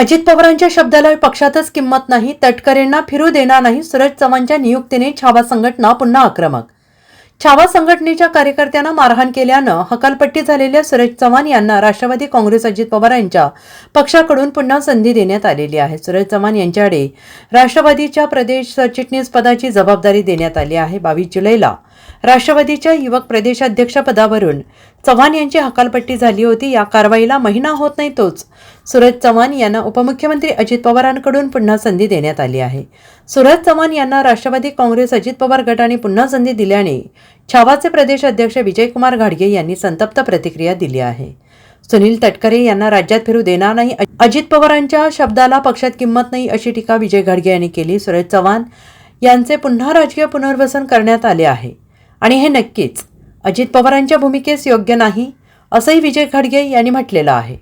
अजित पवारांच्या शब्दाला पक्षातच किंमत नाही तटकरेंना फिरू देणार नाही सूरज चव्हाणच्या नियुक्तीने छावा संघटना पुन्हा आक्रमक. छावा संघटनेच्या कार्यकर्त्यांना मारहाण केल्यानं हकालपट्टी झालेल्या सूरज चव्हाण यांना राष्ट्रवादी काँग्रेस अजित पवार यांच्या पक्षाकडून पुन्हा संधी देण्यात आलेली आहे. सूरज चव्हाण यांच्याकडे राष्ट्रवादीच्या प्रदेश सरचिटणीस पदाची जबाबदारी देण्यात आली आहे. बावीस जुलैला राष्ट्रवादीच्या युवक प्रदेशाध्यक्षपदावरून चव्हाण यांची हकालपट्टी झाली होती. या कारवाईला महिना होत नाही तोच. सुरज चव्हाण यांना उपमुख्यमंत्री अजित पवारांकडून पुन्हा संधी देण्यात आली आहे. सुरज चव्हाण यांना राष्ट्रवादी काँग्रेस अजित पवार गटाने पुन्हा संधी दिल्याने छावाचे प्रदेश अध्यक्ष विजयकुमार घाडगे यांनी संतप्त प्रतिक्रिया दिली आहे. सुनील तटकरे यांना राज्यात फिरू देणार नाही. अजित पवारांच्या शब्दाला पक्षात किंमत नाही अशी टीका विजय घाडगे यांनी केली. सूरज चव्हाण यांचे पुन्हा राजकीय पुनर्वसन करण्यात आले आहे. आणि हे नक्कीच अजित पवारांच्या भूमिकेस योग्य नाही असंही विजय खडगे यांनी म्हटलेलं आहे.